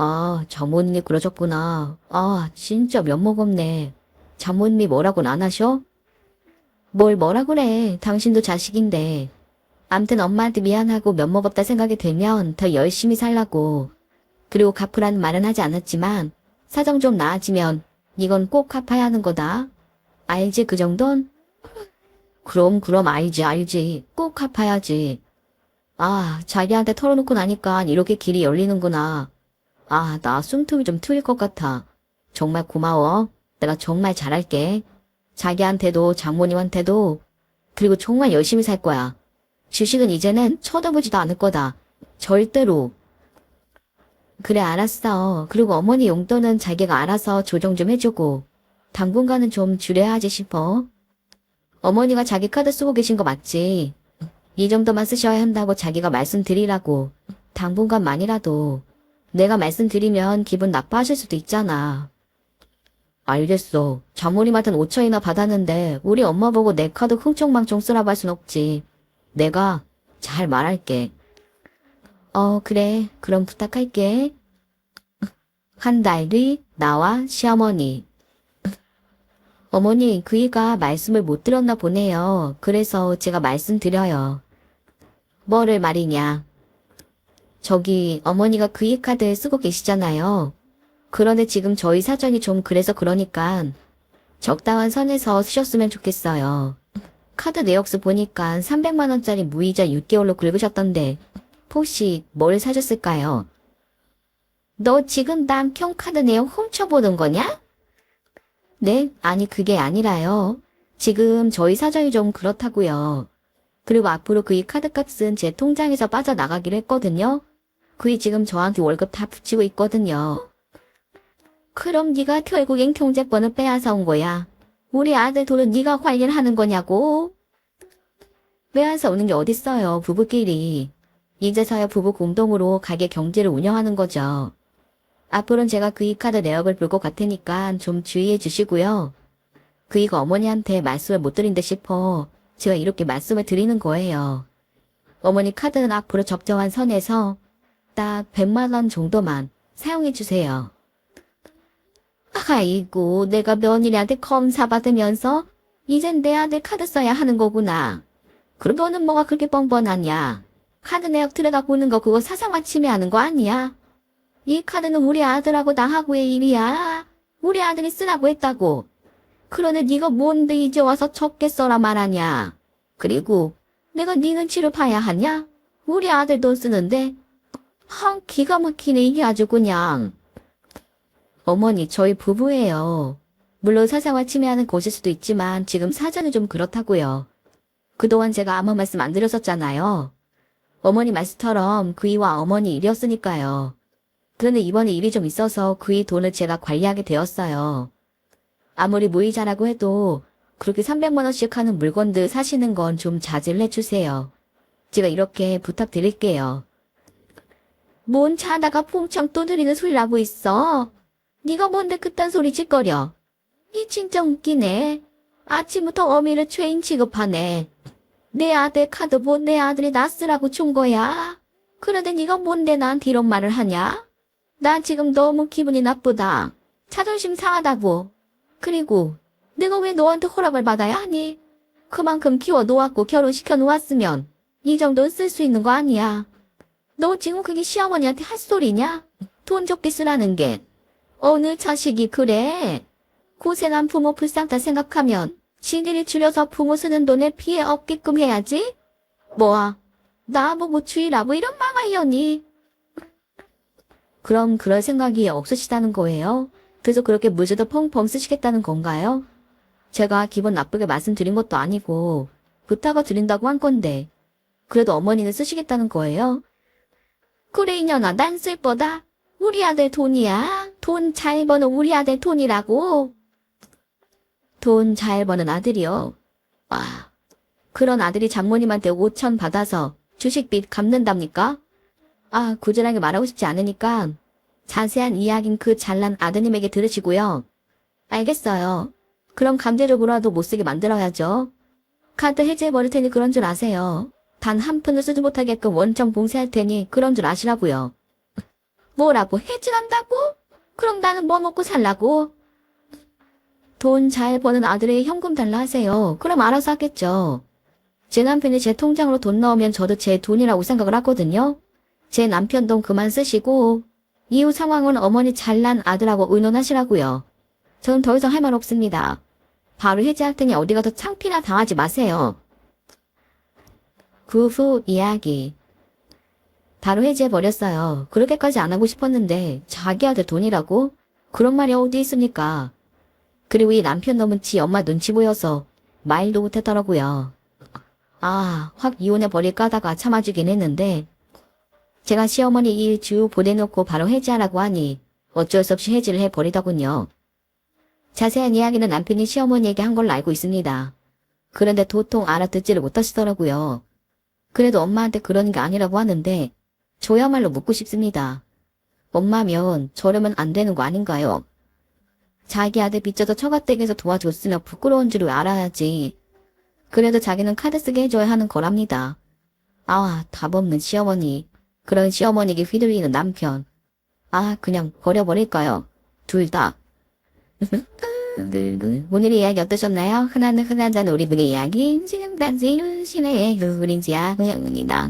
아, 장모님이 그러셨구나. 아, 진짜 면목 없네. 장모님이 뭐라고는 안 하셔? 뭘 뭐라 그래. 당신도 자식인데. 암튼 엄마한테 미안하고 면목 없다 생각이 들면 더 열심히 살라고. 그리고 갚으라는 말은 하지 않았지만 사정 좀 나아지면 이건 꼭 갚아야 하는 거다. 알지 그 정도는? 그럼 그럼 알지 알지. 꼭 갚아야지. 아 자기한테 털어놓고 나니까 이렇게 길이 열리는구나. 아 나 숨통이 좀 트일 것 같아. 정말 고마워. 내가 정말 잘할게. 자기한테도 장모님한테도 그리고 정말 열심히 살 거야. 주식은 이제는 쳐다보지도 않을 거다. 절대로. 그래 알았어. 그리고 어머니 용돈은 자기가 알아서 조정 좀 해주고 당분간은 좀 줄여야 하지 싶어. 어머니가 자기 카드 쓰고 계신 거 맞지? 이 정도만 쓰셔야 한다고 자기가 말씀드리라고. 당분간만이라도. 내가 말씀드리면 기분 나빠하실 수도 있잖아. 알겠어. 장모님한테는 5천이나 받았는데 우리 엄마 보고 내 카드 흥청망청 쓰라고 할 순 없지. 내가 잘 말할게. 어, 그래. 그럼 부탁할게. 한 달 뒤 나와 시어머니. 어머니, 그이가 말씀을 못 들었나 보네요. 그래서 제가 말씀드려요. 뭐를 말이냐. 저기 어머니가 그 이 카드 쓰고 계시잖아요. 그런데 지금 저희 사정이 좀 그래서 그러니까 적당한 선에서 쓰셨으면 좋겠어요. 카드 내역서 보니까 300만원짜리 무이자 6개월로 긁으셨던데 혹시 뭘 사셨을까요? 너 지금 남편 카드 내역 훔쳐보는 거냐? 네, 아니 그게 아니라요. 지금 저희 사정이 좀 그렇다고요. 그리고 앞으로 그 이 카드값은 제 통장에서 빠져나가기로 했거든요. 그이 지금 저한테 월급 다 붙이고 있거든요. 그럼 네가 결국엔 경제권을 빼앗아 온 거야. 우리 아들 돈은 네가 관리를 하는 거냐고. 빼앗아 오는 게 어딨어요, 부부끼리. 이제서야 부부 공동으로 가게 경제를 운영하는 거죠. 앞으로는 제가 그이 카드 내역을 볼 것 같으니까 좀 주의해 주시고요. 그이가 어머니한테 말씀을 못 드린다 싶어 제가 이렇게 말씀을 드리는 거예요. 어머니 카드는 앞으로 적정한 선에서 딱 100만 원 정도만 사용해 주세요. 아이고, 내가 며느리한테 검사 받으면서 이젠 내 아들 카드 써야 하는 거구나. 그럼 너는 뭐가 그렇게 뻔뻔하냐? 카드 내역 들여다 보는 거 그거 사상화 침해하는 거 아니야? 이 카드는 우리 아들하고 나하고의 일이야. 우리 아들이 쓰라고 했다고. 그러네 네가 뭔데 이제 와서 적게 써라 말하냐. 그리고 내가 네 눈치를 봐야 하냐? 우리 아들 돈 쓰는데 한 기가 막히네 이게 아주 그냥. 어머니 저희 부부예요. 물론 사상화 침해하는 곳일 수도 있지만 지금 사정이 좀 그렇다고요. 그동안 제가 아무 말씀 안 드렸었잖아요. 어머니 말씀처럼 그이와 어머니 일이었으니까요. 그런데 이번에 일이 좀 있어서 그이 돈을 제가 관리하게 되었어요. 아무리 무이자라고 해도 그렇게 300만 원씩 하는 물건들 사시는 건 좀 자제를 해주세요. 제가 이렇게 부탁드릴게요. 뭔 자다가 퐁창 떠들이는 소리를 하고 있어? 네가 뭔데 그딴 소리 짓거려? 이 진짜 웃기네. 아침부터 어미를 죄인 취급하네. 내 아들 카드 뭐내 아들이 나 쓰라고 준 거야? 그런데 네가 뭔데 나한테 이런 말을 하냐? 나 지금 너무 기분이 나쁘다. 자존심 상하다고. 그리고 내가 왜 너한테 허락을 받아야 하니? 그만큼 키워 놓았고 결혼시켜 놓았으면 이 정도는 쓸 수 있는 거 아니야. 너 지금 그게 시어머니한테 할 소리냐? 돈 적게 쓰라는 게. 어느 자식이 그래? 고생한 부모 불쌍다 생각하면 지들이 줄여서 부모 쓰는 돈에 피해 없게끔 해야지? 뭐야? 나보고 주의라고 이런 망할려니? 그럼 그럴 생각이 없으시다는 거예요? 그래서 그렇게 무주도 펑펑 쓰시겠다는 건가요? 제가 기분 나쁘게 말씀드린 것도 아니고 부탁을 드린다고 한 건데 그래도 어머니는 쓰시겠다는 거예요? 그래 이년아 난쓸 거다. 우리 아들 돈이야. 돈 잘 버는 우리 아들 돈이라고. 돈 잘 버는 아들이요. 와, 그런 아들이 장모님한테 5천 받아서 주식빚 갚는답니까? 아, 구절하게 말하고 싶지 않으니까 자세한 이야기는 그 잘난 아드님에게 들으시고요. 알겠어요. 그럼 강제적으로라도 못쓰게 만들어야죠. 카드 해제해버릴 테니 그런 줄 아세요. 단 한 푼을 쓰지 못하게끔 원점 봉쇄할 테니 그런 줄 아시라고요. 뭐라고 해지한다고? 그럼 나는 뭐 먹고 살라고? 돈 잘 버는 아들의 현금 달라 하세요. 그럼 알아서 하겠죠. 제 남편이 제 통장으로 돈 넣으면 저도 제 돈이라고 생각을 하거든요. 제 남편 돈 그만 쓰시고 이후 상황은 어머니 잘난 아들하고 의논하시라고요. 저는 더 이상 할 말 없습니다. 바로 해지할 테니 어디 가서 창피나 당하지 마세요. 그 후 이야기. 바로 해지해버렸어요. 그렇게까지 안 하고 싶었는데 자기 아들 돈이라고? 그런 말이 어디 있습니까? 그리고 이 남편 놈은 지 엄마 눈치 보여서 말도 못했더라고요. 아, 확 이혼해버릴까 하다가 참아주긴 했는데 제가 시어머니 일 주 보내놓고 바로 해지하라고 하니 어쩔 수 없이 해지를 해버리더군요. 자세한 이야기는 남편이 시어머니에게 한 걸로 알고 있습니다. 그런데 도통 알아듣지를 못하시더라고요. 그래도 엄마한테 그러는 게 아니라고 하는데 저야말로 묻고 싶습니다. 엄마면 저러면 안 되는 거 아닌가요? 자기 아들 빚져서 처가댁에서 도와줬으면 부끄러운 줄을 알아야지. 그래도 자기는 카드 쓰게 해줘야 하는 거랍니다. 아, 답 없는 시어머니. 그런 시어머니에게 휘둘리는 남편. 아, 그냥 버려버릴까요? 둘 다. 오늘 이야기 어떠셨나요? 흔한 흔한 잔 우리 분의 이야기 지금까지 신의 우린지야 고양이다